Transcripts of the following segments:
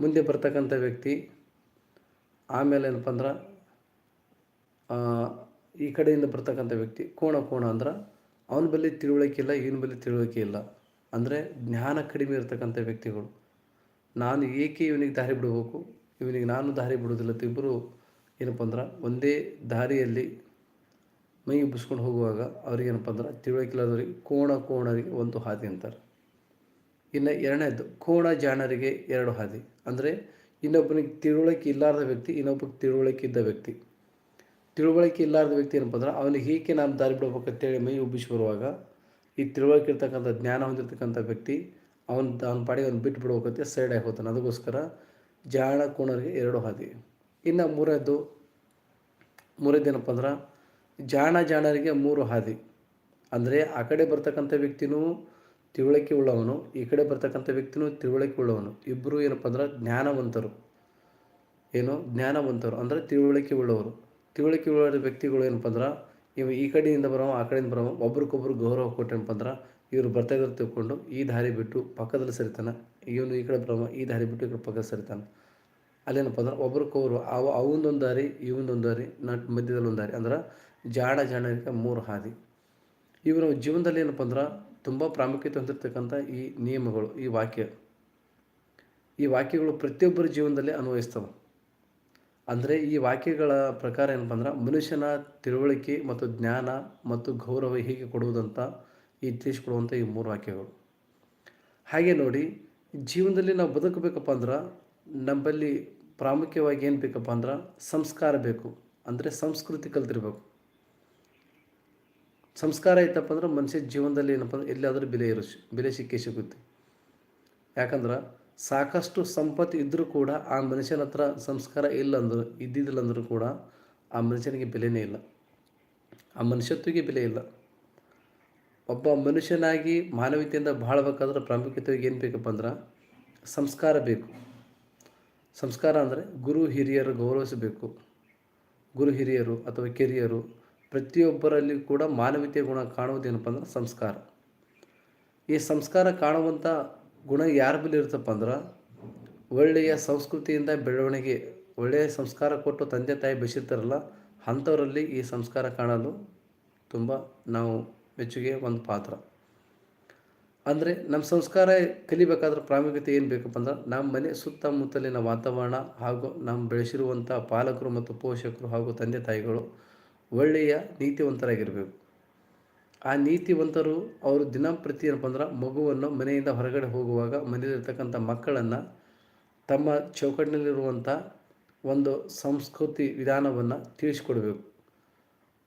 ಮುಂದೆ ಬರ್ತಕ್ಕಂಥ ವ್ಯಕ್ತಿ, ಆಮೇಲೆ ಏನಪ್ಪ ಅಂದ್ರೆ ಈ ಕಡೆಯಿಂದ ಬರ್ತಕ್ಕಂಥ ವ್ಯಕ್ತಿ, ಕೋಣ ಕೋಣ ಅಂದ್ರೆ, ಅವನ ಬಳಿ ತಿಳುವಳಿಕೆ ಇಲ್ಲ ಇವನ ಬಳಿ ತಿಳುವಳಿಕೆ ಇಲ್ಲ. ಅಂದರೆ ಜ್ಞಾನ ಕಡಿಮೆ ಇರತಕ್ಕಂಥ ವ್ಯಕ್ತಿಗಳು. ನಾನು ಏಕೆ ಇವನಿಗೆ ದಾರಿ ಬಿಡಬೇಕು? ಇವನಿಗೆ ನಾನು ದಾರಿ ಬಿಡೋದಿಲ್ಲ ಇಬ್ಬರು ಏನಪ್ಪ ಅಂದ್ರೆ, ಒಂದೇ ದಾರಿಯಲ್ಲಿ ಮೈ ಉಬ್ಬಿಸ್ಕೊಂಡು ಹೋಗುವಾಗ ಅವ್ರಿಗೆ ಏನಪ್ಪ ಅಂದ್ರೆ, ತಿಳುವಳಿಕೆ ಇಲ್ಲದವ್ರಿಗೆ ಕೋಣ ಕೋಣರಿಗೆ ಒಂದು ಹಾದಿ ಅಂತಾರೆ. ಇನ್ನು ಎರಡನೇದು, ಕೋಣ ಜಾಣರಿಗೆ ಎರಡು ಹಾದಿ. ಅಂದರೆ ಇನ್ನೊಬ್ಬನಿಗೆ ತಿಳುವಳಿಕೆ ಇಲ್ಲಾರ್ದ ವ್ಯಕ್ತಿ ಇನ್ನೊಬ್ಬನಿಗೆ ತಿಳುವಳಿಕೆ ಇದ್ದ ವ್ಯಕ್ತಿ. ತಿಳುವಳಿಕೆ ಇಲ್ಲಾರ್ದ ವ್ಯಕ್ತಿ ಏನಪ್ಪ ಅಂದ್ರೆ, ಅವನಿಗೆ ಹೀಗೆ ನಾನು ದಾರಿ ಬಿಡ್ಬೇಕಂತೇಳಿ ಮೈ ಉಬ್ಬಿಸಿ ಬರುವಾಗ, ಈ ತಿಳುವಳಿಕೆ ಇರ್ತಕ್ಕಂಥ ಜ್ಞಾನ ಹೊಂದಿರತಕ್ಕಂಥ ವ್ಯಕ್ತಿ, ಅವನ ಅವನ ಪಾಡಿಗೆ ಅವ್ನು ಬಿಟ್ಟು ಬಿಡ್ಬೇಕಂತ ಸೈಡ್ ಆಗಿ ಅದಕ್ಕೋಸ್ಕರ ಜಾಣ ಕೋಣರಿಗೆ ಎರಡು ಹಾದಿ. ಇನ್ನು ಮೂರನೇದು ಮೂರದ್ದು ಏನಪ್ಪ ಅಂದ್ರೆ, ಜಾಣ ಜಾಣರಿಗೆ ಮೂರು ಹಾದಿ. ಅಂದರೆ ಆ ಕಡೆ ಬರ್ತಕ್ಕಂಥ ವ್ಯಕ್ತಿನೂ ತಿಳುವಳಿಕೆ ಉಳ್ಳವನು, ಈ ಕಡೆ ಬರ್ತಕ್ಕಂಥ ವ್ಯಕ್ತಿನೂ ತಿಳುವಳಿಕೆ ಉಳ್ಳವನು. ಇಬ್ಬರು ಏನಪ್ಪ ಅಂದ್ರೆ ಜ್ಞಾನವಂತರು. ಏನು? ಜ್ಞಾನವಂತರು. ಅಂದರೆ ತಿಳುವಳಿಕೆ ಉಳ್ಳವರು. ತಿಳುವಳಿಕೆ ಉಳ್ಳ ವ್ಯಕ್ತಿಗಳು ಏನಪ್ಪ ಅಂದ್ರೆ, ಇವ ಈ ಕಡೆಯಿಂದ ಬರೋ ಆ ಕಡೆಯಿಂದ ಬರೋ ಒಬ್ರಿಗೊಬ್ರು ಗೌರವ ಕೊಟ್ಟೇನಪ್ಪ ಅಂದ್ರೆ, ಇವರು ಬರ್ತಾ ಇರೋದು ತಿಳ್ಕೊಂಡು ಈ ದಾರಿ ಬಿಟ್ಟು ಪಕ್ಕದಲ್ಲಿ ಸರಿತಾನೆ, ಇವನು ಈ ಕಡೆ ಬರೋವ, ಈ ದಾರಿ ಬಿಟ್ಟು ಈ ಕಡೆ ಪಕ್ಕದಲ್ಲಿ ಸರಿತಾನೆ. ಅಲ್ಲೇನಪ್ಪ ಅಂದ್ರೆ, ಒಬ್ರಿಗೊಬ್ರು ಅವ ಅವನದೊಂದು ದಾರಿ, ಇವನೊಂದು ದಾರಿ, ನಟ್ ಮಧ್ಯದಲ್ಲಿ ಒಂದು ದಾರಿ. ಅಂದ್ರೆ ಜಾಣ ಜಾಣ ಮೂರು ಹಾದಿ. ಇವರು ಜೀವನದಲ್ಲಿ ಏನಪ್ಪ ಅಂದ್ರೆ ತುಂಬ ಪ್ರಾಮುಖ್ಯತೆ ಹೊಂದಿರತಕ್ಕಂಥ ಈ ನಿಯಮಗಳು, ಈ ವಾಕ್ಯ. ಈ ವಾಕ್ಯಗಳು ಪ್ರತಿಯೊಬ್ಬರ ಜೀವನದಲ್ಲಿ ಅನ್ವಯಿಸ್ತವೆ. ಅಂದರೆ ಈ ವಾಕ್ಯಗಳ ಪ್ರಕಾರ ಏನಪ್ಪ ಅಂದ್ರೆ ಮನುಷ್ಯನ ತಿಳುವಳಿಕೆ ಮತ್ತು ಜ್ಞಾನ ಮತ್ತು ಗೌರವ ಹೇಗೆ ಕೊಡುವುದಂತ ಈ ತಿಳಿಸ್ಕೊಡುವಂಥ ಈ ಮೂರು ವಾಕ್ಯಗಳು. ಹಾಗೆ ನೋಡಿ, ಜೀವನದಲ್ಲಿ ನಾವು ಬದುಕಬೇಕಪ್ಪ ಅಂದ್ರೆ ನಮ್ಮಲ್ಲಿ ಪ್ರಾಮುಖ್ಯವಾಗಿ ಏನು ಬೇಕಪ್ಪ ಅಂದ್ರೆ ಸಂಸ್ಕಾರ ಬೇಕು. ಅಂದರೆ ಸಂಸ್ಕೃತಿ ಕಲ್ತಿರ್ಬೇಕು. ಸಂಸ್ಕಾರ ಇತ್ತಪ್ಪ ಅಂದ್ರೆ ಮನುಷ್ಯ ಜೀವನದಲ್ಲಿ ಏನಪ್ಪ ಅಂದ್ರೆ ಎಲ್ಲಾದರೂ ಬೆಲೆ ಇರೋ ಬೆಲೆ ಸಿಕ್ಕೇ ಸಿಗುತ್ತೆ. ಯಾಕಂದ್ರೆ ಸಾಕಷ್ಟು ಸಂಪತ್ತು ಇದ್ದರೂ ಕೂಡ ಆ ಮನುಷ್ಯನ ಹತ್ರ ಸಂಸ್ಕಾರ ಇಲ್ಲ ಇದ್ದಿದ್ದಿಲ್ಲ ಅಂದರೂ ಕೂಡ ಆ ಮನುಷ್ಯನಿಗೆ ಬೆಲೆನೇ ಇಲ್ಲ. ಆ ಮನುಷ್ಯತ್ವಿಗೆ ಬೆಲೆ ಇಲ್ಲ. ಒಬ್ಬ ಮನುಷ್ಯನಾಗಿ ಮಾನವೀಯತೆಯಿಂದ ಬಾಳ್ಬೇಕಾದ್ರೆ ಪ್ರಾಮುಖ್ಯತೆಗೆ ಏನು ಬೇಕಪ್ಪ ಅಂದ್ರೆ ಸಂಸ್ಕಾರ ಬೇಕು. ಸಂಸ್ಕಾರ ಅಂದರೆ ಗುರು ಹಿರಿಯರು ಗೌರವಿಸಬೇಕು. ಗುರು ಹಿರಿಯರು ಅಥವಾ ಕಿರಿಯರು ಪ್ರತಿಯೊಬ್ಬರಲ್ಲಿ ಕೂಡ ಮಾನವೀಯತೆ ಗುಣ ಕಾಣುವುದೇನಪ್ಪ ಅಂದ್ರೆ ಸಂಸ್ಕಾರ. ಈ ಸಂಸ್ಕಾರ ಕಾಣುವಂಥ ಗುಣ ಯಾರ ಬಳಿ ಇರುತ್ತಪ್ಪ ಅಂದ್ರೆ ಒಳ್ಳೆಯ ಸಂಸ್ಕೃತಿಯಿಂದ ಬೆಳವಣಿಗೆ, ಒಳ್ಳೆಯ ಸಂಸ್ಕಾರ ಕೊಟ್ಟು ತಂದೆ ತಾಯಿ ಬೆಸಿರ್ತಾರಲ್ಲ ಅಂಥವರಲ್ಲಿ ಈ ಸಂಸ್ಕಾರ ಕಾಣಲು ತುಂಬ ನಾವು ಮೆಚ್ಚುಗೆ ಒಂದು ಪಾತ್ರ. ಅಂದರೆ ನಮ್ಮ ಸಂಸ್ಕಾರ ಕಲಿಬೇಕಾದ್ರೆ ಪ್ರಾಮುಖ್ಯತೆ ಏನು ಬೇಕಪ್ಪ ಅಂದ್ರೆ ನಮ್ಮ ಮನೆ ಸುತ್ತಮುತ್ತಲಿನ ವಾತಾವರಣ ಹಾಗೂ ನಮ್ಮ ಬೆಳೆಸಿರುವಂಥ ಪಾಲಕರು ಮತ್ತು ಪೋಷಕರು ಹಾಗೂ ತಂದೆ ತಾಯಿಗಳು ಒಳ್ಳೆಯ ನೀತಿವಂತರಾಗಿರಬೇಕು. ಆ ನೀತಿವಂತರು ಅವರು ದಿನಂಪ್ರತಿ ಏನಪ್ಪ ಅಂದ್ರೆ ಮಗುವನ್ನು ಮನೆಯಿಂದ ಹೊರಗಡೆ ಹೋಗುವಾಗ ಮನೆಯಲ್ಲಿರ್ತಕ್ಕಂಥ ಮಕ್ಕಳನ್ನು ತಮ್ಮ ಚೌಕಟ್ಟಿನಲ್ಲಿರುವಂಥ ಒಂದು ಸಂಸ್ಕೃತಿ ವಿಧಾನವನ್ನು ತಿಳಿಸ್ಕೊಡ್ಬೇಕು.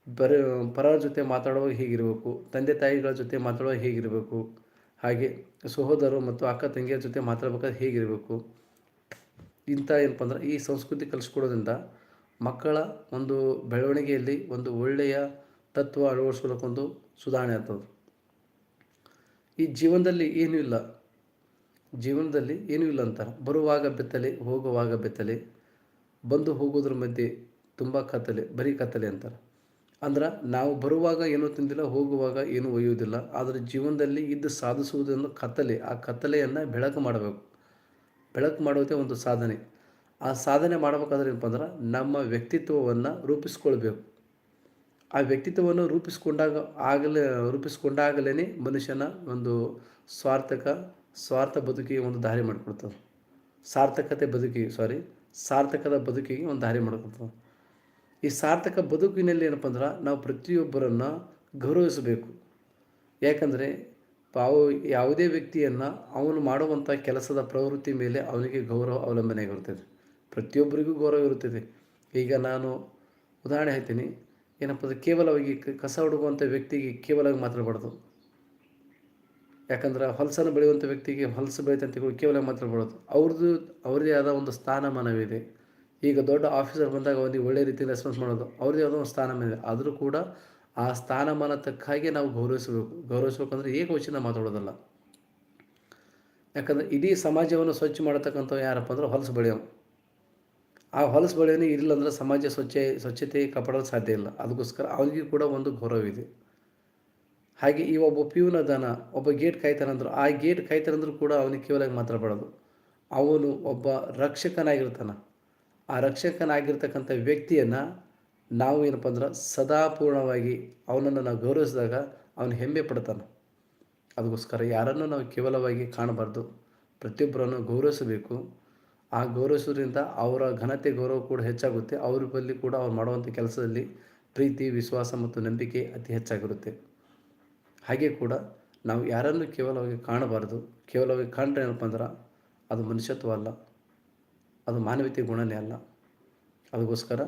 ಬರ, ಪರರ ಜೊತೆ ಮಾತಾಡುವಾಗ ಹೇಗಿರಬೇಕು, ತಂದೆ ತಾಯಿಗಳ ಜೊತೆ ಮಾತಾಡುವಾಗ ಹೇಗಿರಬೇಕು, ಹಾಗೆ ಸಹೋದರರು ಮತ್ತು ಅಕ್ಕ ತಂಗಿಯರ ಜೊತೆ ಮಾತಾಡ್ಬೇಕಾದ್ರೆ ಹೇಗಿರಬೇಕು. ಇಂಥ ಏನಪ್ಪ ಅಂದ್ರೆ ಈ ಸಂಸ್ಕೃತಿ ಕಲಿಸ್ಕೊಡೋದ್ರಿಂದ ಮಕ್ಕಳ ಒಂದು ಬೆಳವಣಿಗೆಯಲ್ಲಿ ಒಂದು ಒಳ್ಳೆಯ ತತ್ವ ಅಳವಡಿಸ್ಕೊಳ್ಳೋಕ್ಕೊಂದು ಸುಧಾರಣೆ ಆಗ್ತದೆ. ಈ ಜೀವನದಲ್ಲಿ ಏನೂ ಇಲ್ಲ. ಜೀವನದಲ್ಲಿ ಏನೂ ಇಲ್ಲ ಅಂತಾರೆ. ಬರುವಾಗ ಬೆತ್ತಲೆ, ಹೋಗುವಾಗ ಬೆತ್ತಲೆ, ಬಂದು ಹೋಗೋದ್ರ ಮಧ್ಯೆ ತುಂಬ ಕತ್ತಲೆ, ಬರೀ ಕತ್ತಲೆ ಅಂತಾರೆ. ಅಂದ್ರೆ ನಾವು ಬರುವಾಗ ಏನೂ ತಿಂದಿಲ್ಲ, ಹೋಗುವಾಗ ಏನೂ ಒಯ್ಯುವುದಿಲ್ಲ. ಆದರೆ ಜೀವನದಲ್ಲಿ ಇದ್ದು ಸಾಧಿಸುವುದನ್ನು ಕತ್ತಲೆ. ಆ ಕತ್ತಲೆಯನ್ನು ಬೆಳಕು ಮಾಡಬೇಕು. ಬೆಳಕು ಮಾಡೋದೇ ಒಂದು ಸಾಧನೆ. ಆ ಸಾಧನೆ ಮಾಡಬೇಕಾದ್ರೆ ಏನಪ್ಪ ಅಂದ್ರೆ ನಮ್ಮ ವ್ಯಕ್ತಿತ್ವವನ್ನು ರೂಪಿಸ್ಕೊಳ್ಬೇಕು. ಆ ವ್ಯಕ್ತಿತ್ವವನ್ನು ರೂಪಿಸ್ಕೊಂಡಾಗ ಆಗಲೇ ರೂಪಿಸ್ಕೊಂಡಾಗಲೇ ಮನುಷ್ಯನ ಒಂದು ಸ್ವಾರ್ಥಕ, ಸ್ವಾರ್ಥ ಬದುಕಿಗೆ ಒಂದು ದಾರಿ ಮಾಡಿಕೊಡ್ತದೆ. ಸಾರ್ಥಕತೆ ಬದುಕಿಗೆ ಸಾರಿ ಸಾರ್ಥಕದ ಬದುಕಿಗೆ ಒಂದು ದಾರಿ ಮಾಡಿಕೊಡ್ತದೆ. ಈ ಸಾರ್ಥಕ ಬದುಕಿನಲ್ಲಿ ಏನಪ್ಪ ಅಂದ್ರೆ ನಾವು ಪ್ರತಿಯೊಬ್ಬರನ್ನು ಗೌರವಿಸಬೇಕು. ಯಾಕಂದರೆ ಪಾವು ಯಾವುದೇ ವ್ಯಕ್ತಿಯನ್ನು ಅವನು ಮಾಡುವಂಥ ಕೆಲಸದ ಪ್ರವೃತ್ತಿ ಮೇಲೆ ಅವನಿಗೆ ಗೌರವ ಅವಲಂಬನೆಯಾಗಿರುತ್ತದೆ ಪ್ರತಿಯೊಬ್ಬರಿಗೂ ಗೌರವ ಇರುತ್ತದೆ. ಈಗ ನಾನು ಉದಾಹರಣೆ ಹೇಳ್ತೀನಿ. ಏನಪ್ಪ ಅದು ಕೇವಲವಾಗಿ ಕಸ ಹುಡುಗುವಂಥ ವ್ಯಕ್ತಿಗೆ ಕೇವಲವಾಗಿ ಮಾತಾಡಬಾರ್ದು ಯಾಕಂದ್ರೆ ಹೊಲಸನ್ನು ಬೆಳೆಯುವಂಥ ವ್ಯಕ್ತಿಗೆ ಹೊಲಸು ಬೆಳೆದಂತ ಕೇವಲ ಮಾತಾಡಬಾರ್ದು ಅವ್ರದ್ದು ಅವ್ರದೇ ಆದ ಒಂದು ಸ್ಥಾನಮಾನವಿದೆ ಈಗ ದೊಡ್ಡ ಆಫೀಸರ್ ಬಂದಾಗ ಅವನಿಗೆ ಒಳ್ಳೆ ರೀತಿಯಲ್ಲಿ ರೆಸ್ಪಾನ್ಸ್ ಮಾಡೋದು. ಅವ್ರದ್ದೇ ಆದ ಒಂದು ಸ್ಥಾನಮಾನ ಇದೆ. ಆದರೂ ಕೂಡ ಆ ಸ್ಥಾನಮಾನ ತಕ್ಕಾಗೆ ನಾವು ಗೌರವಿಸಬೇಕು. ಗೌರವಿಸ್ಬೇಕಂದ್ರೆ ಏಕವಚನ ಮಾತಾಡೋದಲ್ಲ. ಯಾಕಂದರೆ ಇಡೀ ಸಮಾಜವನ್ನು ಸ್ವಚ್ಛ ಮಾಡತಕ್ಕಂಥ ಯಾರಪ್ಪ ಅಂದ್ರೆ ಹೊಲಸು ಬೆಳೆಯೋ ಆ ಹೊಲಸು ಬಳೆಯನ್ನು ಇರಲಿಲ್ಲ ಸಮಾಜ ಸ್ವಚ್ಛ, ಸ್ವಚ್ಛತೆ ಕಾಪಾಡಲು ಸಾಧ್ಯ ಇಲ್ಲ. ಅದಕ್ಕೋಸ್ಕರ ಅವನಿಗೆ ಕೂಡ ಒಂದು ಗೌರವ ಇದೆ. ಹಾಗೆ ಈ ಒಬ್ಬ ಪಿಯುನ ಅದಾನ ಒಬ್ಬ ಗೇಟ್ ಕಾಯ್ತಾನಂದ್ರು ಆ ಗೇಟ್ ಕಾಯ್ತಾನಂದ್ರೂ ಕೂಡ ಅವನಿಗೆ ಕೇವಲ ಮಾತಾಡಬಾರ್ದು ಅವನು ಒಬ್ಬ ರಕ್ಷಕನಾಗಿರ್ತಾನೆ. ಆ ರಕ್ಷಕನಾಗಿರ್ತಕ್ಕಂಥ ವ್ಯಕ್ತಿಯನ್ನು ನಾವು ಏನಪ್ಪ ಅಂದ್ರೆ ಸದಾಪೂರ್ಣವಾಗಿ ಅವನನ್ನು ನಾವು ಗೌರವಿಸಿದಾಗ ಅವನು ಹೆಮ್ಮೆ ಪಡ್ತಾನೆ. ಅದಕ್ಕೋಸ್ಕರ ಯಾರನ್ನು ನಾವು ಕೇವಲವಾಗಿ ಕಾಣಬಾರ್ದು. ಪ್ರತಿಯೊಬ್ಬರನ್ನು ಗೌರವಿಸಬೇಕು. ಆ ಗೌರವಿಸೋದ್ರಿಂದ ಅವರ ಘನತೆ ಗೌರವ ಕೂಡ ಹೆಚ್ಚಾಗುತ್ತೆ. ಅವ್ರ ಬಳಿ ಕೂಡ ಅವ್ರು ಮಾಡುವಂಥ ಕೆಲಸದಲ್ಲಿ ಪ್ರೀತಿ, ವಿಶ್ವಾಸ ಮತ್ತು ನಂಬಿಕೆ ಅತಿ ಹೆಚ್ಚಾಗಿರುತ್ತೆ. ಹಾಗೆ ಕೂಡ ನಾವು ಯಾರನ್ನು ಕೇವಲವಾಗಿ ಕಾಣಬಾರ್ದು. ಕೇವಲವಾಗಿ ಕಾಣ್ರೆ ಏನಪ್ಪ ಅಂದ್ರೆ ಅದು ಮನುಷ್ಯತ್ವ ಅಲ್ಲ. ಅದು ಮಾನವೀಯತೆ ಗುಣನೇ ಅಲ್ಲ. ಅದಕ್ಕೋಸ್ಕರ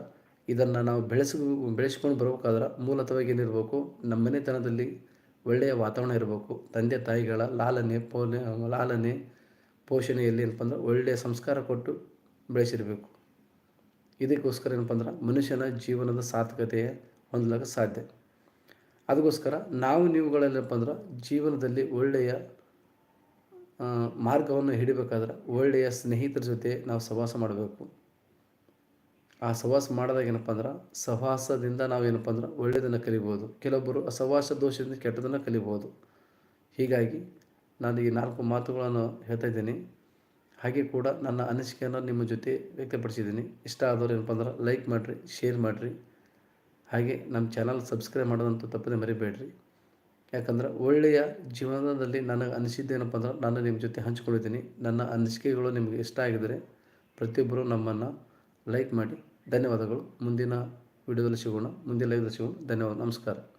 ಇದನ್ನು ನಾವು ಬೆಳೆಸ, ಬೆಳೆಸ್ಕೊಂಡು ಬರಬೇಕಾದ್ರೆ ಮೂಲತವಾಗಿ ಏನಿರಬೇಕು, ನಮ್ಮ ಮನೆತನದಲ್ಲಿ ಒಳ್ಳೆಯ ವಾತಾವರಣ ಇರಬೇಕು. ತಂದೆ ತಾಯಿಗಳ ಲಾಲನೆ ಪೋಲೆ ಲಾಲನೆ ಪೋಷಣೆಯಲ್ಲಿ ಏನಪ್ಪ ಅಂದ್ರೆ ಒಳ್ಳೆಯ ಸಂಸ್ಕಾರ ಕೊಟ್ಟು ಬೆಳೆಸಿರಬೇಕು. ಇದಕ್ಕೋಸ್ಕರ ಏನಪ್ಪ ಅಂದ್ರೆ ಮನುಷ್ಯನ ಜೀವನದ ಸಾರ್ಥಕತೆಯ ಹೊಂದಲಾಗ ಸಾಧ್ಯ. ಅದಕ್ಕೋಸ್ಕರ ನಾವು ನೀವುಗಳೇನಪ್ಪ ಅಂದ್ರೆ ಜೀವನದಲ್ಲಿ ಒಳ್ಳೆಯ ಮಾರ್ಗವನ್ನು ಹಿಡಿಬೇಕಾದ್ರೆ ಒಳ್ಳೆಯ ಸ್ನೇಹಿತರ ಜೊತೆ ನಾವು ಸಹವಾಸ ಮಾಡಬೇಕು. ಆ ಸಹವಾಸ ಮಾಡಿದಾಗ ಏನಪ್ಪ ಅಂದ್ರೆ ಸಹವಾಸದಿಂದ ನಾವೇನಪ್ಪ ಅಂದ್ರೆ ಒಳ್ಳೆಯದನ್ನು ಕಲಿಬೋದು. ಕೆಲವೊಬ್ಬರು ಸಹವಾಸ ದೋಷದಿಂದ ಕೆಟ್ಟದನ್ನು ಕಲಿಬೋದು. ಹೀಗಾಗಿ ನಾನು ಈ ನಾಲ್ಕು ಮಾತುಗಳನ್ನು ಹೇಳ್ತಾ ಇದ್ದೀನಿ. ಹಾಗೆ ಕೂಡ ನನ್ನ ಅನಿಸಿಕೆಯನ್ನು ನಿಮ್ಮ ಜೊತೆ ವ್ಯಕ್ತಪಡಿಸಿದ್ದೀನಿ. ಇಷ್ಟ ಆದವರು ಏನಪ್ಪ ಅಂದ್ರೆ ಲೈಕ್ ಮಾಡಿರಿ ಶೇರ್ ಮಾಡಿರಿ. ಹಾಗೆ ನಮ್ಮ ಚಾನಲ್ ಸಬ್ಸ್ಕ್ರೈಬ್ ಮಾಡೋದಂತೂ ತಪ್ಪದೆ ಮರಿಬೇಡ್ರಿ. ಯಾಕಂದ್ರೆ ಒಳ್ಳೆಯ ಜೀವನದಲ್ಲಿ ನನಗೆ ಅನಿಸಿದ್ದೇನಪ್ಪ ಅಂದ್ರೆ ನಾನು ನಿಮ್ಮ ಜೊತೆ ಹಂಚ್ಕೊಂಡಿದ್ದೀನಿ. ನನ್ನ ಅನಿಸಿಕೆಗಳು ನಿಮಗೆ ಇಷ್ಟ ಆಗಿದರೆ ಪ್ರತಿಯೊಬ್ಬರು ನಮ್ಮನ್ನು ಲೈಕ್ ಮಾಡಿ. ಧನ್ಯವಾದಗಳು. ಮುಂದಿನ ವಿಡಿಯೋದಲ್ಲಿ ಸಿಗೋಣ. ಮುಂದಿನ ಲೈವ್ದಲ್ಲಿ ಸಿಗೋಣ. ಧನ್ಯವಾದ. ನಮಸ್ಕಾರ.